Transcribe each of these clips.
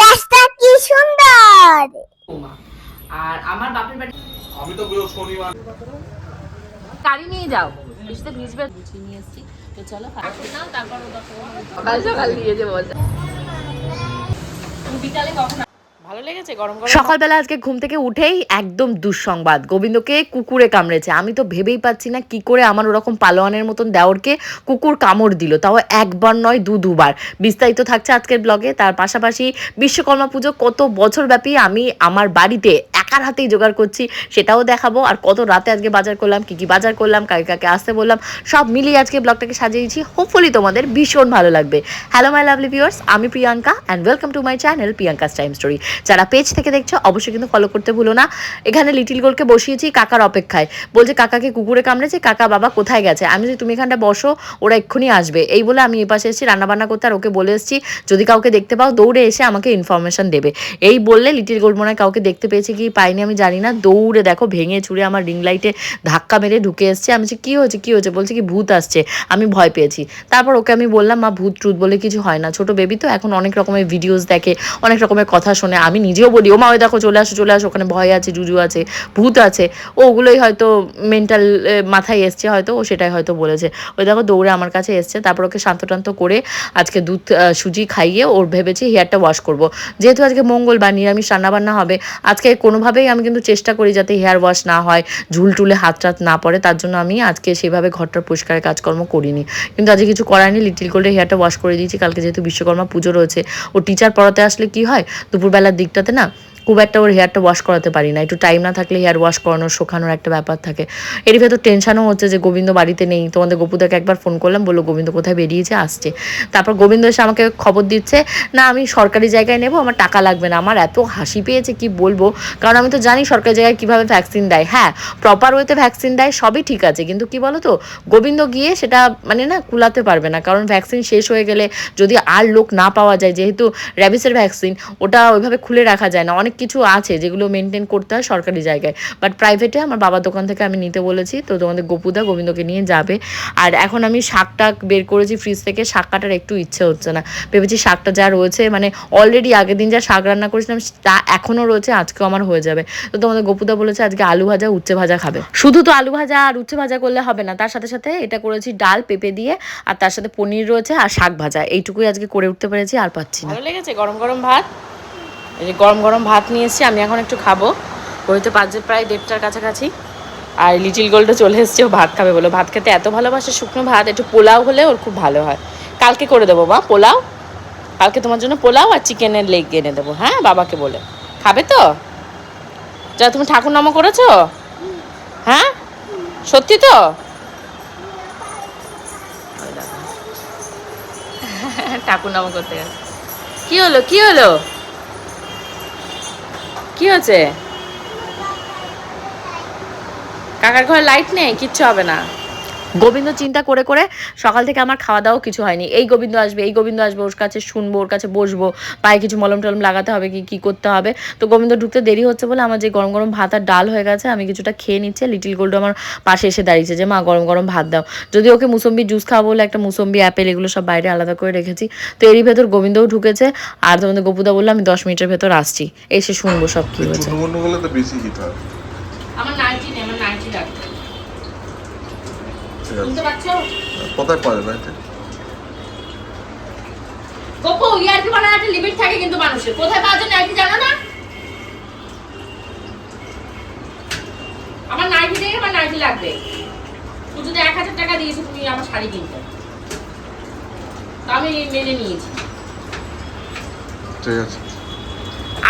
দেশটা কি সুন্দর। আর আমার বাপের বাড়ি আমি তো বেরো শনিবার গাড়ি নিয়ে যাও। বৃষ্টিতে ভিজবে। গুছিয়ে নিয়ে এসেছি তো চলো তারপর সকাল সকাল দিয়ে যে বলছে বিকালে কখন সকালবেলা আজকে ঘুম থেকে উঠেই একদম দুঃসংবাদ। গোবিন্দকে কুকুরে কামড়েছে। আমি তো ভেবেই পাচ্ছি না কি করে আমার ওরকম পালোয়ানের মতন দেওরকে কুকুর কামড় দিল। তাও একবার নয়, দু দুবার। বিস্তারিত থাকছে আজকের ব্লগে। তার পাশাপাশি বিশ্বকর্মা পুজো কত বছর ব্যাপী আমি আমার বাড়িতে একার হাতেই জোগাড় করছি সেটাও দেখাবো। আর কত রাতে আজকে বাজার করলাম, কি কি বাজার করলাম, কাকে কাকে আসতে বললাম, সব মিলিয়ে আজকে ব্লগটাকে সাজিয়েছি হোপফুলি তোমাদের ভীষণ ভালো লাগবে। হ্যালো মাই লাভলি ভিউয়ার্স আমি Priyanka and welcome to my channel Priyanka's time story যারা পেজ থেকে দেখছ, অবশ্যই কিন্তু ফলো করতে ভুলো না। এখানে লিটিল গোলকে বসিয়েছি কাকার অপেক্ষায়। বলছে, কাকাকে কুকুরে কামড়েছে, কাকা বাবা কোথায় গেছে? আমি যদি তুমি এখানটা বসো, ওরা এক্ষুনি আসবে। এই বলে আমি এপাশে এসেছি, রান্নাবান্না করতে, আর ওকে বলে এসেছি, যদি কাউকে দেখতে পাও, দৌড়ে এসে আমাকে ইনফরমেশন দেবে। এই বললে লিটিল গোল মনে কাউকে দেখতে পেয়েছে কি পাইনি, আমি জানি না। দৌড়ে দেখো, ভেঙে চুড়ে আমার রিং লাইটে ধাক্কা মেরে ঢুকে এসছে। আমি বলছি, কি হয়েছে কি হয়েছে? বলছে কি, ভূত আসছে। আমি ভয় পেয়েছি। তারপর ওকে আমি বললাম, মা, ভূত, ট্রুত বলে কিছু হয় না। ছোট বেবি তো এখন অনেক রকমের ভিডিওস দেখে, অনেক রকমের কথা শোনে। আমি নিজেও বলি, ও মা, ওই দেখো, চলে আসো চলে আসো, ওখানে ভয় আছে, জুজু আছে, ভূত আছে। ওগুলোই হয়তো মেন্টাল মাথায় এসছে হয়তো, ও সেটাই হয়তো বলেছে। ওই দেখো, দৌড়ে আমার কাছে এসছে। তারপর ওকে শান্ত টান্ত করে আজকে দুধ সুজি খাইয়ে ওর ভেবেছি হেয়ারটা ওয়াশ করব। যেহেতু আজকে মঙ্গলবার, নিরামিষ রান্নাবান্না হবে, আজকে কোনোভাবেই আমি কিন্তু চেষ্টা করি যাতে হেয়ার ওয়াশ না হয়, ঝুল টুলে হাত টাত না পড়ে, তার জন্য আমি আজকে সেভাবে ঘরটার পরিষ্কারের কাজকর্ম করিনি। কিন্তু আজকে কিছু করায়নি লিটিল গোল্ডের হেয়ারটা ওয়াশ করে দিয়েছি, কালকে যেহেতু বিশ্বকর্মা পুজো রয়েছে, ও টিচার পড়াতে আসলে কি হয়, দুপুরবেলার দিকটাতে না খুব একটা ওর হেয়ারটা ওয়াশ করাতে পারি না। একটু টাইম না থাকলে হেয়ার ওয়াশ করানোর, শোকানোর একটা ব্যাপার থাকে। এর ভেতর টেনশনও হচ্ছে যে, গোবিন্দ বাড়িতে নেই। তোমাদের গোপুদাকে একবার ফোন করলাম, বলল, গোবিন্দ কোথায় বেরিয়েছে? আসছে। তারপর গোবিন্দ এসে আমাকে খবর দিচ্ছে, না, আমি সরকারি জায়গায় নেব, আমার টাকা লাগবে না। আমার এত হাসি পেয়েছে, কি বলব? কারণ আমি তো জানি সরকারি জায়গায় কীভাবে ভ্যাকসিন দেয়। হ্যাঁ প্রপার ওয়েতে ভ্যাকসিন দেয়, সবই ঠিক আছে। কিন্তু কি বলো তো গোবিন্দ গিয়ে সেটা মানে না কুলাতে পারবে না। কারণ ভ্যাকসিন শেষ হয়ে গেলে যদি আর লোক না পাওয়া যায়, যেহেতু র্যাবিসের ভ্যাকসিন ওটা ওইভাবে খুলে রাখা যায় না। অনেক কিছু আছে যেগুলো মেনটেন করতে হয় সরকারি জায়গায়। বাট প্রাইভেটে আমার বাবার দোকান থেকে আমি নিতে বলেছি। তো তোমাদের গোপুদা গোবিন্দকে নিয়ে যাবে। আর এখন আমি শাকটা বের করেছি ফ্রিজ থেকে। শাক কাটার একটু ইচ্ছে হচ্ছে না। ভেবেছি শাকটা যা রয়েছে মানে অলরেডি আগের দিন যা শাক রান্না করেছিলাম, তা এখনও রয়েছে, আজকেও আমার হয়ে যাবে। তো তোমাদের গোপুদা বলেছে আজকে আলু ভাজা, উচ্ছে ভাজা খাবে। শুধু তো আলু ভাজা আর উচ্ছে ভাজা করলে হবে না। তার সাথে সাথে এটা করেছি ডাল, পেঁপে দিয়ে। আর তার সাথে পনির রয়েছে আর শাক ভাজা। এইটুকুই আজকে করে উঠতে পেরেছি, আর পাচ্ছি ভালো লেগেছে? গরম গরম ভাত? এই যে গরম গরম ভাত নিয়ে এসেছি আমি এখন একটু খাব। হয়তো পাঁচে প্রায় দেড়টার কাছাকাছি। আর লিটিল গোল্ডও চলে এসছে ও ভাত খাবে বলো। ভাত খেতে এত ভালোবাসে শুকনো ভাত একটু পোলাও হলে ওর খুব ভালো হয়। কালকে করে দেবো মা পোলাও। কালকে তোমার জন্য পোলাও আর চিকেনের লেগ এনে দেবো। হ্যাঁ বাবাকে বলে। খাবে তো? যা তুমি ঠাকুর নামও করেছ? হ্যাঁ? সত্যি তো? ঠাকুর নামও করতে গেছে কি হলো কি হলো? কি হয়েছে? কাকার ঘরে লাইট নেই কিচ্ছু হবে না। গোবিন্দ চিন্তা করে করে সকাল থেকে আমার খাওয়া দাওয়া কিছু হয়নি। এই গোবিন্দ আসবে এই গোবিন্দ আসবে ওর কাছে শুনব ওর কাছে বসবো পায়ে কিছু মলম টলম লাগাতে হবে কি কি করতে হবে। তো গোবিন্দ ঢুকতে দেরি হচ্ছে বলে আমার যে গরম গরম ভাত আর ডাল হয়ে গেছে আমি কিছুটা খেয়ে নিচ্ছে লিটিল গোল্ড আমার পাশে এসে দাঁড়িয়েছে যে মা গরম গরম ভাত দাও। যদি ওকে মুসম্বি জুস খাওয়া বলে একটা মুসম্বি অ্যাপেল এগুলো সব বাইরে আলাদা করে রেখেছি। তো এরই ভেতর গোবিন্দও ঢুকেছে আর তোমাদের গোপুদা বলল আমি দশ মিনিটের ভেতর আসছি এসে শুনব সব কি হয়েছে। ছোট বন্ধু বলে তো বেশি হিট হয়। আমার নাইটি নেই আমার নাইটি লাগবে। ঠিক আছে। কোথায় পাওয়া যাবে এটা? গোপু ইয়ার্কি বানার একটা লিমিট থাকে কিন্তু মানুষের। কোথায় পাওয়ার জন্য নাইটি জানো না? আমার নাইটি নেই আমার নাইটি লাগবে। তুই যদি এক হাজার টাকা দিয়েছ তুমি আমার শাড়ি কিনতে। তো আমি মেনে নিয়েছি। ঠিক আছে।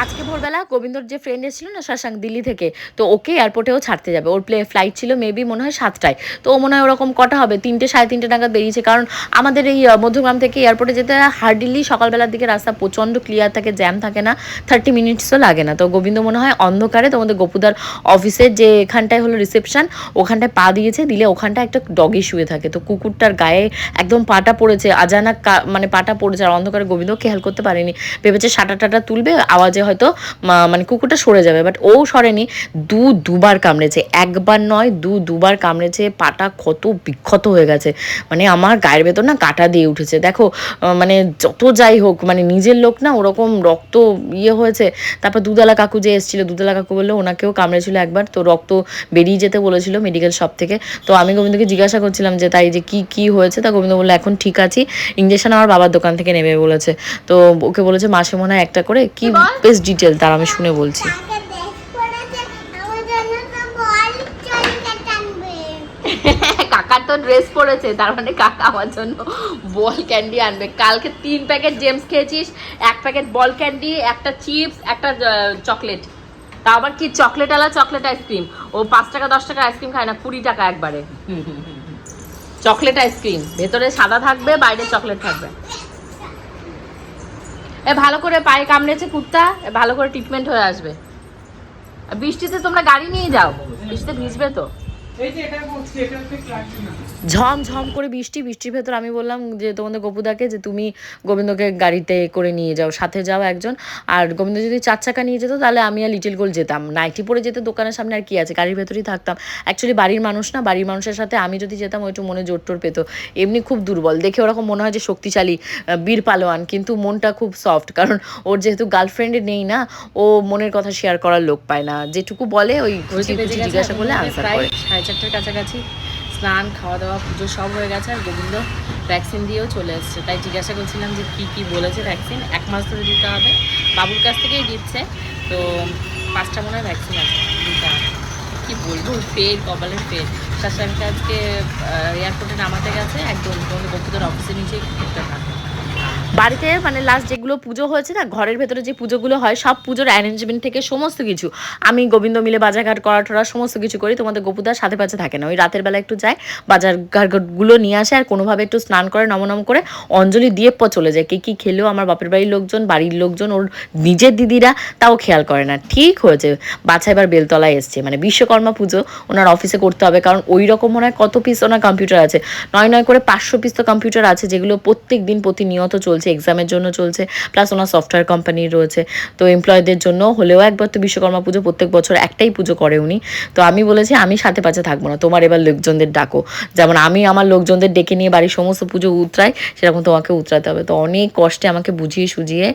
আজকে ভোরবেলা গোবিন্দর যে ফ্রেন্ড এসেছিল না শাশাঙ্ক দিল্লি থেকে, তো ওকে এয়ারপোর্টেও ছাড়তে যাবে। ওর প্লে ফ্লাইট ছিল মেবি মনে হয় সাতটায়। তো ও মনে হয় ওরকম কটা হবে? তিনটে, সাড়ে তিনটে নাগাদ বেরিয়েছে। কারণ আমাদের এই মধ্যগ্রাম থেকে এয়ারপোর্টে যেতে হার্ডলি সকালবেলার দিকে রাস্তা প্রচণ্ড ক্লিয়ার থাকে জ্যাম থাকে না থার্টি মিনিটসও লাগে না। তো গোবিন্দ মনে হয় অন্ধকারে তোমাদের গোপুদার অফিসের যে এখানটায় হলো রিসেপশন ওখানটায় পা দিয়েছে, দিলে ওখানটায় একটা ডগি শুয়ে থাকে। তো কুকুরটার গায়ে একদম পাটা পড়েছে, আজানা মানে পাটা পড়েছে। আর অন্ধকারে গোবিন্দ খেয়াল করতে পারেনি। ভেবেছে সাটা টাটা তুলবে, আওয়াজে হয়তো মা- মানে কুকুরটা সরে যাবে বাট ও সরেনি। দু দুবার কামড়েছে একবার নয় দু দুবার কামড়েছে পাটা ক্ষত বিক্ষত হয়ে গেছে। মানে আমার গায়ের ভেতর না কাটা দিয়ে উঠেছে। দেখো মানে যত যাই হোক মানে নিজের লোক না ওরকম রক্ত ইয়ে হয়েছে। তারপর দুধালা কাকু যে এসেছিল দুধালা কাকু বলল ওনাকেও কামড়েছিল একবার তো রক্ত বেরিয়ে যেতে বলেছিল মেডিকেল শপ থেকে। তো আমি গোবিন্দকে জিজ্ঞাসা করছিলাম যে তাই যে কি কি হয়েছে? তা গোবিন্দ বলল এখন ঠিক আছি ইঞ্জেকশন আমার বাবার দোকান থেকে নেবে বলেছে। তো ওকে বলেছে মাসে মনে হয় একটা করে কি বেশ ডিটেল তার আমি শুনে বলছি। কাকার তো ড্রেস পরেছে তার মানে কাকা আমার জন্য বল ক্যান্ডি আনবে। কালকে তিন প্যাকেট জেমস খেয়েছিস এক প্যাকেট বল ক্যান্ডি একটা চিপস একটা চকলেট তা আবার কি চকলেট আলা চকলেট আইসক্রিম ও পাঁচ টাকা দশ টাকা আইসক্রিম খায় না কুড়ি টাকা একবারে। চকলেট আইসক্রিম ভেতরে সাদা থাকবে বাইরে চকলেট থাকবে। এ, ভালো করে পায়ে কামড়েছে কুর্তা ভালো করে ট্রিটমেন্ট হয়ে আসবে। বৃষ্টিতে তোমরা গাড়ি নিয়ে যাও, বৃষ্টিতে ভিজবে তো। ঝম ঝম করে বৃষ্টি বৃষ্টির ভেতর আমি বললাম যে তোমাদের গোপুদাকে যে তুমি গোবিন্দকে গাড়িতে করে নিয়ে যাও সাথে যাও একজন। আর গোবিন্দ যদি চার চাকা নিয়ে যেত তাহলে আমি আর লিটিল গোল যেতাম। নাইটি পরে যেতে দোকানের সামনে আর কি আছে? গাড়ির ভেতরেই থাকতাম। অ্যাকচুয়ালি বাড়ির মানুষ না বাড়ির মানুষের সাথে আমি যদি যেতাম ও একটু মনে জোর টোর পেতো। এমনি খুব দুর্বল। দেখে ওরকম মনে হয় যে শক্তিশালী বীর পালোয়ান কিন্তু মনটা খুব সফট কারণ ওর যেহেতু গার্লফ্রেন্ডে নেই না ও মনের কথা শেয়ার করার লোক পায় না। যেটুকু বলে ওই জিজ্ঞাসা করলে আনসার করে। চারটার কাছাকাছি। স্নান খাওয়া দাওয়া পুজো সব হয়ে গেছে আর গোবিন্দ ভ্যাকসিন দিয়েও চলে এসছে। তাই জিজ্ঞাসা করছিলাম যে কি কি বলেছে ভ্যাকসিন এক মাস ধরে দিতে হবে। বাবুর কাছ থেকেই দিচ্ছে। তো পাঁচটা মনে হয় ভ্যাকসিন আছে, দিতে হবে। কি বলব? ফের কপালের ফের। শাশাঙ্কে আজকে এয়ারপোর্টে নামাতে গেছে। একদম বন্ধুদের অফিসের নিচেই কুকুরটা থাকে। বাড়িতে মানে লাস্ট যেগুলো পুজো হয়েছে না, ঘরের ভেতরে যে পুজোগুলো হয়, সব পুজোর অ্যারেঞ্জমেন্ট থেকে সমস্ত কিছু। আমি গোবিন্দ মিলে বাজারঘাট করা টরা সমস্ত কিছু করি, তোমাদের গোপুদার সাথে পাশে থাকে না। ওই রাতের বেলা একটু যায় বাজার ঘাটগুলো নিয়ে আসে আর কোনোভাবে একটু স্নান করে, নমনম করে অঞ্জলি দিয়ে পর চলে যায়। কে কী খেলেও আমার বাপের বাড়ির লোকজন বাড়ির লোকজন, ওর নিজের দিদিরা, তাও খেয়াল করে না। ঠিক হয়েছে বাচ্চা এবার বেলতলায় এসছে। মানে বিশ্বকর্মা পুজো ওনার অফিসে করতে হবে, কারণ ওই রকম মনে হয় কত পিস ওনার কম্পিউটার আছে। নয় নয় করে পাঁচশো পিস তো কম্পিউটার আছে, যেগুলো প্রত্যেক দিন প্রতিনিয়ত চলছে। এক্সামের জন্য চলছে প্লাস ওনার সফটওয়্যার কোম্পানি রয়েছে। তো এমপ্লয়ীদের জন্য হলেও একবার তো বিশ্বকর্মা পুজো প্রত্যেক বছর একটাই পুজো করে উনি। তো আমি বলেছি, আমি সাথে পাশে থাকব না, তোমার এবার লোকজনদের ডাকো। যেমন আমি আমার লোকজনদের ডেকে নিয়ে বাড়ির সমস্ত পুজো উতরাই, সেরকম তোমাকে উতরাতে হবে। তো অনেক কষ্টে আমাকে বুঝিয়ে সুঝিয়ে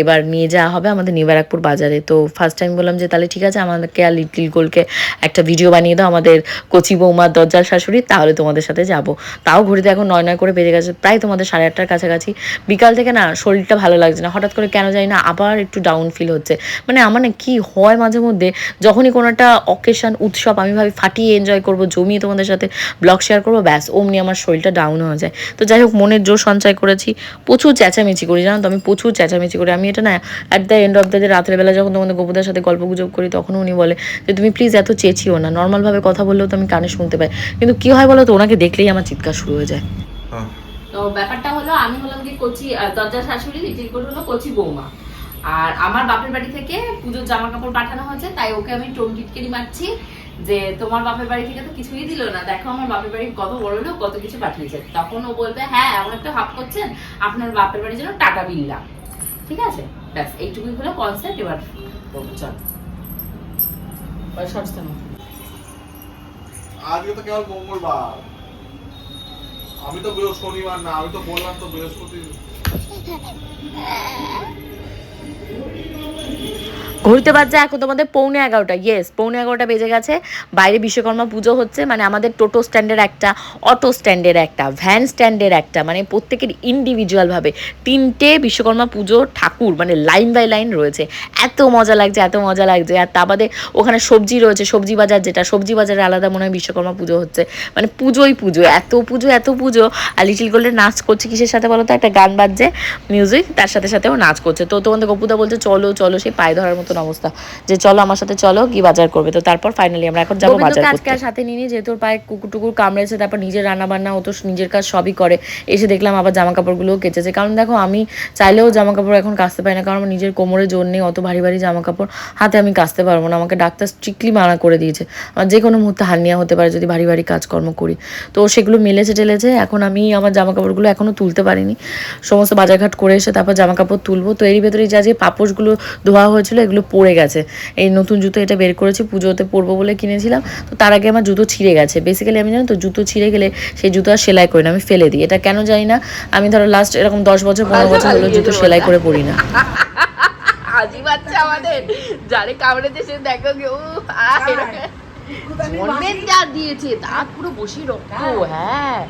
এবার নিয়ে যাওয়া হবে আমাদের নিবারাকপুর বাজারে। তো ফার্স্ট টাইম বললাম যে, তাহলে ঠিক আছে আমাদেরকে আর লিটিল গোলকে একটা ভিডিও বানিয়ে দাও, আমাদের কচি বৌমার দরজার শাশুড়ি তাহলে তোমাদের সাথে যাব। তাও ঘড়িতে এখন নয় নয় করে বেজে গেছে, প্রায় তোমাদের সাড়ে আটটার কাছাকাছি। বিকাল থেকে না শরীরটা ভালো লাগছে না। হঠাৎ করে কেন জানি না আবার একটু ডাউন ফিল হচ্ছে। মানে আমার না কী হয় মাঝে মধ্যে, যখনই কোনো একটা অকেশন উৎসব আমি ভাবি ফাটিয়ে এনজয় করব, জমিয়ে তোমাদের সাথে ব্লগ শেয়ার করব, ব্যাস, অমনি আমার শরীরটা ডাউন হয়ে যায়। তো যাই হোক, মনের জোর সঞ্চয় করেছি। প্রচুর চেঁচামেচি করি, জানো তো, আমি প্রচুর চেঁচামেচি করি। আমি এটা না at the end of the day রাতের বেলা যখন তোমাদের গোপুদার সাথে গল্প গুজব করি, তখন উনি বলে যে, তুমি প্লিজ এত চেঁচিও না। নর্মালভাবে কথা বললেও তো আমি কানে শুনতে পাই। কিন্তু কী হয় বলো তো, ওনাকে দেখলেই আমার চিৎকার শুরু হয়ে যায়। তো ব্যাপারটা হলো আমি হলাম কি কচি আহ, দরজার শাশুড়ি লিটিল কোট হলো কচি বৌমা। আর আমার বাপের বাড়ি থেকে পুজোর জামা কাপড় পাঠানো হয়েছে তাই ওকে আমি টোন টিটকেরি মারছি যে তোমার বাপের বাড়ি থেকে তো কিছুই দিল না। দেখো আমার বাপের বাড়ি কত বড় লোক কত কিছু পাঠিয়েছে। তখন ও বলবে হ্যাঁ এমন একটা হাফ করছেন আপনার বাপের বাড়ির জন্য টাকা বিললাম ঠিক আছে? ব্যাস এইটুকুই হলো কনসেপ্ট এবার চল। আজকে তো কেবল মঙ্গলবার। আমি তো বৃহস্পতিবার না আমি তো বললাম তো বৃহস্পতি ঘুরতে বাজছে এখন তোমাদের পৌনে এগারোটা। ইয়েস পৌনে এগারোটা বেজে গেছে। বাইরে বিশ্বকর্মা পুজো হচ্ছে মানে আমাদের টোটো স্ট্যান্ডের একটা, অটো স্ট্যান্ডের একটা, ভ্যান স্ট্যান্ডের একটা মানে প্রত্যেকের ইন্ডিভিজুয়ালভাবে তিনটে বিশ্বকর্মা পুজো ঠাকুর মানে লাইন বাই লাইন রয়েছে। এত মজা লাগছে, এত মজা লাগছে। আর তা বাদে ওখানে সবজি রয়েছে, সবজি বাজার যেটা, সবজি বাজারে আলাদা মনে হয় বিশ্বকর্মা পুজো হচ্ছে। মানে পুজোই পুজো, এত পুজো এত পুজো। আর লিটিল গোল্ডের নাচ করছে কিসের সাথে বলো তো? একটা গান বাজছে মিউজিক তার সাথে সাথে ও নাচ করছে। তো তোমাদের গপুদা বলছে, চলো চলো সেই পায়ে ধরার মতো মতন অবস্থা। যে চলো আমার সাথে চলো কি বাজার করবে। তো তারপর ফাইনালি আমরা এখন যাব বাজার করতে। আর সাথে নিয়ে যেহেতু ওর পায়ে কুকুর টুকুর কামড়েছে তারপর নিজের রান্না বান্না ও তো নিজের কাজ সবই করে। এসে দেখলাম আবার জামা কাপড়গুলোও কেচেছে। কারণ দেখো আমি চাইলেও জামা কাপড় এখন কাচতে পারি না কারণ আমার নিজের কোমরে জোর নেই অত ভারী ভারী জামা কাপড় হাতে আমি কাচতে পারব না। আমাকে ডাক্তার স্ট্রিক্টলি মানা করে দিয়েছে। আমার যে কোনো মুহূর্তে হার্নিয়া হতে পারে যদি ভারী ভারী কাজকর্ম করি। তো সেগুলো মেলেছে টেলেছে এখন আমি আমার জামা কাপড়গুলো এখনও তুলতে পারিনি। সমস্ত বাজারঘাট করে এসে তারপর জামা কাপড় তুলবো। তো এরই ভেতরে যা যে পাপোশগুলো ধোয়া হয়েছিল এগুলো পড়ে গেছে। এই নতুন জুতো এটা বের করেছি পুজোতে পরবো বলে কিনেছিলাম। তো তার আগে আমার জুতো ছিঁড়ে গেছে। বেসিক্যালি আমি জানি তো জুতো ছিঁড়ে গেলে সেই জুতো আর সেলাই করি না আমি ফেলে দিই। এটা কেন জানি না আমি ধরো লাস্ট এরকম দশ বছর পনেরো বছর হলো জুতো সেলাই করে পড়ি না। আজি বাচ্চা আমাদের যারে কামড়েছে সে দেখো কেউ মনের যা দিয়েছে দাঁত পুরো বসি রক্ত হ্যাঁ।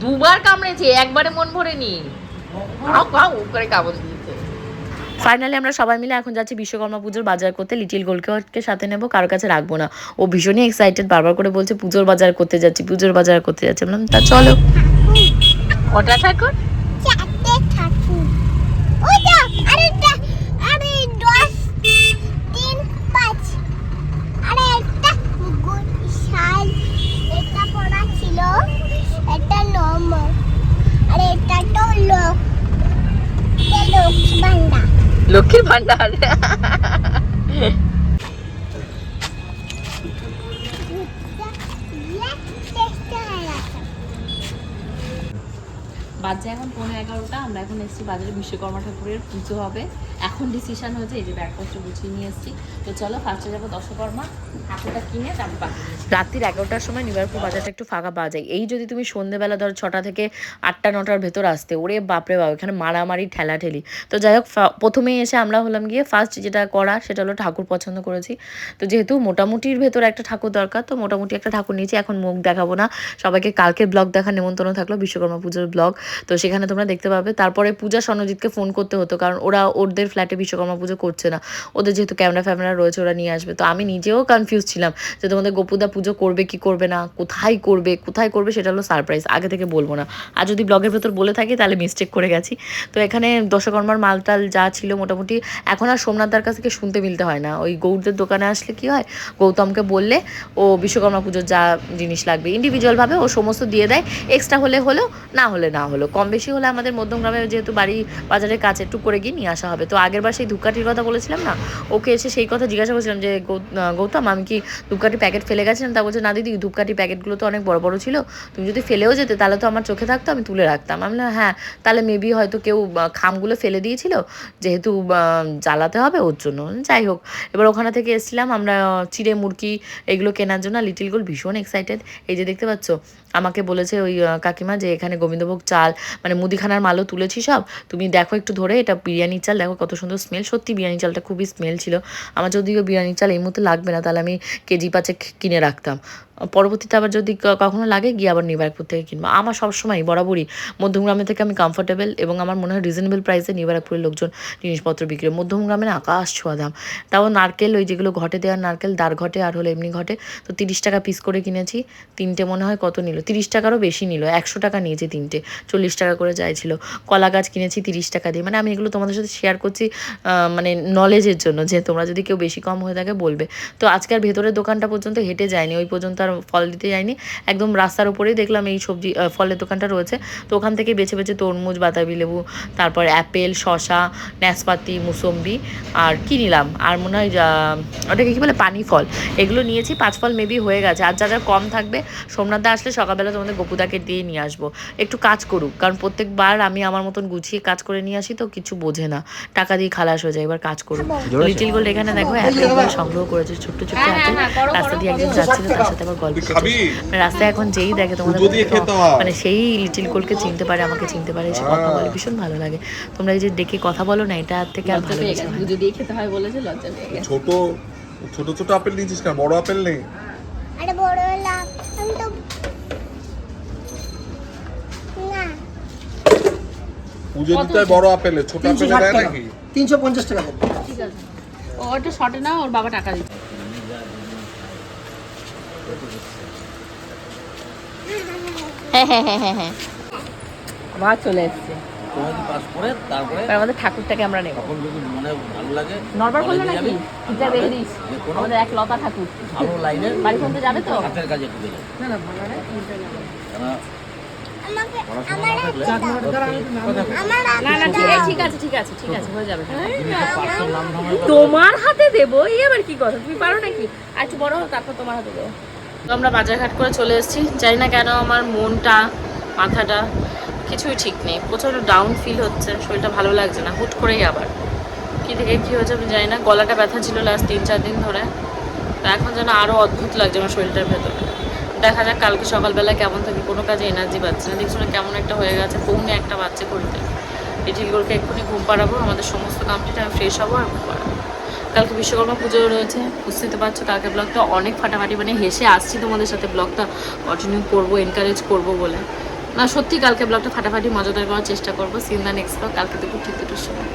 দুবার কামড়েছে একবারে মন ভরেনি। কাউ কাউ করে কামড় দিয়েছে ফাইনালি আমরা সবাই মিলে এখন যাচ্ছি বিশ্বকর্মা পুজোর বাজার করতে। লিটিল গোলকে সাথে নেব কারও কাছে রাখব না। ও ভীষণই এক্সাইটেড বারবার করে বলছে পুজোর বাজার করতে যাচ্ছি পুজোর বাজার করতে যাচ্ছি। বললাম তা চলো। কটা ঠাকুর? 哪里 বাজে এখন পনেরো এগারোটা, আমরা এখন এসেছি বাজারে বিশ্বকর্মা ঠাকুরের পুজো হবে। এখন ডিসিশন হয়েছে এই যে ব্যাগপত্র গুছিয়ে নিয়ে এসেছি। তো চলো ফার্স্টে যাব দশকর্মা, ঠাকুরটা কিনে তারপর রাত্রির এগারোটার সময় নিবারপুর বাজারটা একটু ফাঁকা পাওয়া যায়। এই যদি তুমি সন্ধেবেলা ধর ছটা থেকে আটটা, নটার ভেতর আসতে, ওরে বাপরে বাপ, এখানে মারামারি, ঠেলাঠেলি। তো যাই হোক প্রথমেই এসে আমরা হলাম গিয়ে ফার্স্ট যেটা করা, সেটা হলো ঠাকুর পছন্দ করেছি। তো যেহেতু মোটামুটির ভেতর একটা ঠাকুর দরকার, তো মোটামুটি একটা ঠাকুর নিয়েছি। এখন মুখ দেখাবো না। সবাইকে কালকের ব্লগ দেখা নেমন্তন্ন থাকল বিশ্বকর্মা পুজোর ব্লগ। তো সেখানে তোমরা দেখতে পাবে। তারপরে পূজা সনজিৎকে ফোন করতে হতো, কারণ ওরা ওদের ফ্ল্যাটে বিশ্বকর্মা পুজো করছে না। ওদের যেহেতু ক্যামেরা ফ্যামেরা রয়েছে, ওরা নিয়ে আসবে। তো আমি নিজেও কনফিউজ ছিলাম যে তোমাদের গোপুদা পুজো করবে কি করবে না, কোথায় করবে কোথায় করবে সেটা হলো সারপ্রাইজ আগে থেকে বলব না। আর যদি ব্লগের ভেতর বলে থাকি, তাহলে মিস্টেক করে গেছি। তো এখানে দশকর্মার মালটাল যা ছিল মোটামুটি, এখন আর সোমনাথদার কাছ থেকে শুনতে মিলতে হয় না। ওই গৌরদের দোকানে আসলে কি হয়, গৌতমকে বললে ও বিশ্বকর্মা পুজোর যা জিনিস লাগবে ইন্ডিভিজুয়ালভাবে ও সমস্ত দিয়ে দেয় এক্সট্রা হলে হলো, না হলে না হলো। কম বেশি হলে আমাদের মধ্যমগ্রামে যেহেতু বাড়ি বাজারের কাছে একটু করে গিয়ে নিয়ে আসা হবে। তো আগের বার সেই ধূপকাঠির কথা বলেছিলাম না? ওকে এসে সেই কথা জিজ্ঞাসা করছিলাম যে গৌতম, আমি কি ধূপকাঠি প্যাকেট ফেলে গেছিলাম? তা বলছে, না দিদি, ধূপকাঠি প্যাকেটগুলো তো অনেক বড় বড় ছিল। তুমি যদি ফেলেও যেতে, তাহলে তো আমার চোখে থাকতো, আমি তুলে রাখতাম। আমি হ্যাঁ তাহলে মেবি হয়তো কেউ খামগুলো ফেলে দিয়েছিল, যেহেতু জ্বালাতে হবে ওর জন্য। যাই হোক, এবার ওখানে থেকে এসেছিলাম আমরা চিড়ে, মুরগি এগুলো কেনার জন্য। লিটিল গোল ভীষণ এক্সাইটেড এই যে দেখতে পাচ্ছ, আমাকে বলেছে ওই কাকিমা যে, এখানে গোবিন্দভোগ চাল মানে মুদিখানার মালও তুলেছি সব। তুমি দেখো একটু ধরে, এটা বিরিয়ানির চাল, দেখো কত সুন্দর স্মেল সত্যি বিরিয়ানি চালটা খুবই স্মেল ছিল। আমার যদিও বিরিয়ানির চাল এই মুহূর্তে লাগবে না, তাহলে আমি কেজি পাঁচে কিনে রাখতাম। পরবর্তীতে আবার যদি কখনো লাগে, গিয়ে আবার নিবারকপুর থেকে কিনবো। আমার সবসময় বরাবরই মধ্যমগ্রামে থেকে আমি কমফোর্টেবল এবং আমার মনে হয় রিজনেবল প্রাইসে নিবারকপুরের লোকজন জিনিসপত্র বিক্রি করে। মধ্যমগ্রামে না আকাশ ছোঁয়া দাম। তাও নারকেল, ওই যেগুলো ঘটে দেওয়ার নারকেল দাঁড় ঘটে আর হলো এমনি ঘটে, তো তিরিশ টাকা পিস করে কিনেছি। তিনটে মনে হয় কত নিল? তিরিশ টাকারও বেশি নিল। একশো টাকা নিয়েছে তিনটে। চল্লিশ টাকা করে চাইছিল কলা গাছ কিনেছি তিরিশ টাকা দিয়ে। মানে আমি এগুলো তোমাদের সাথে শেয়ার করছি মানে নলেজের জন্য যে তোমরা যদি কেউ বেশি কম হয়ে থাকে বলবে। তো আজকে আর ভেতরের দোকানটা পর্যন্ত হেঁটে যায়নি। ওই পর্যন্ত আর ফল দিতে যায়নি একদম রাস্তার উপরেই দেখলাম এই সবজি ফলের দোকানটা রয়েছে। তো ওখান থেকে বেছে বেছে তরমুজ বাতাবি লেবু তারপর অ্যাপেল শশা ন্যাসপাতি মুসম্বি আর কি নিলাম? আর মনে হয় ওটাকে কী বলে পানি ফল এগুলো নিয়েছি পাঁচ ফল মেবি হয়ে গেছে। আর যা যা কম থাকবে সোমনাথদা আসলে সকালবেলা তোমাদের গপুদাকে দিয়ে নিয়ে আসব। একটু কাজ করুক কারণ প্রত্যেকবার আমি আমার মতন গুছিয়ে কাজ করে নিয়ে আসি তো কিছু বোঝে না। টাকা দিয়ে খালাস হয়ে যায় এবার কাজ করুক। লিটিল গোল্ড এখানে দেখো অ্যাপেল সংগ্রহ করেছে ছোট্ট ছোট্ট অ্যাপেল। রাস্তা দিয়ে একজন যাচ্ছিল তার সাথে আবার গল্প রাস্তায় এখন যেই দেখে তোমাদের হয়। মানে সেই লিটিল গোলকে চিনতে পারে আমাকে চিনতে পারে এসে কথা বলে। ভীষণ ভালো লাগে। তোমরা এই যে ডেকে কথা বলো না এটা থেকে আর ভালো হয় দিয়ে খেতে হয় বলেছে লজ্জা ছোট ছোট ছোট আপেল নিয়েছিস কেন? বড় আপেল নেই। আরে বড় আমি তো পুজো দিতে হয় বড় আপেলে ছোট আপেলে দেয় নাকি? তিনশো পঞ্চাশ টাকা ঠিক আছে। ও একটু শর্টে না ওর বাবা টাকা দিচ্ছে। হ্যাঁ হ্যাঁ হ্যাঁ হ্যাঁ হ্যাঁ আবার চলে এসছে। সমাধি পাস করে তারপরে আমাদের ঠাকুরটাকে আমরা নেব। তখন যদি মনে ভালো লাগে নরবার করল নাকি? যাবি, হিজড়া নাহলে বেরিয়ে দিস। যে কোনো আমাদের এক লতা ঠাকুর। ভালো লাইনের বাড়ি পর্যন্ত যাবে তো? হাতের কাজে ঢুকে যাবে। কেননা আমাকে পড়াশোনা আমার না থাকলে না না ঠিক আছে ঠিক আছে ঠিক আছে ঠিক আছে হয়ে যাবে জিনিসের পার্শ্ব নাম ধামের ব্যাপারে তোমার হাতে দেবো এই আবার কি কথা? তুমি পারো নাকি? আচ্ছা একটু বড় তারপর তোমার হাতে দেবো। তো আমরা বাজারঘাট করে চলে এসেছি। জানি না কেন আমার মনটা, মাথাটা কিছুই ঠিক নেই। প্রচণ্ড ডাউন ফিল হচ্ছে, শরীরটা ভালো লাগছে না। হুট করেই আবার। কী থেকে কী হয়েছে আমি জানি না। গলাটা ব্যথা ছিল লাস্ট তিন, চার দিন ধরে। তো এখন যেন আরও অদ্ভুত লাগছে আমার শরীরটার ভেতরে। দেখা যাক কালকে সকালবেলা কেমন থাকে কোনো কাজে এনার্জি পাচ্ছে না। দেখছি না কেমন একটা হয়ে গেছে। পৌনে একটা বাচ্চা করতে লিটিলগুলোকে এক্ষুনি ঘুম পাড়াবো। আমাদের সমস্ত কমপ্লিট আমি ফ্রেশ হব আর ঘুম কালকে বিশ্বকর্মা পুজো রয়েছে বুঝতে পারছ, কালকে ব্লগটা অনেক ফাটাফাটি মানে হেসে আসছি তোমাদের সাথে ব্লগটা কন্টিনিউ করব এনকারেজ করব বলে। না, সত্যি কালকে ব্লগটা ফাটাফাটি মজাদার করার চেষ্টা করব। সিন দ্য নেক্সট ব্লগ কালকে দুপুর ঠিক দুটোর সময়।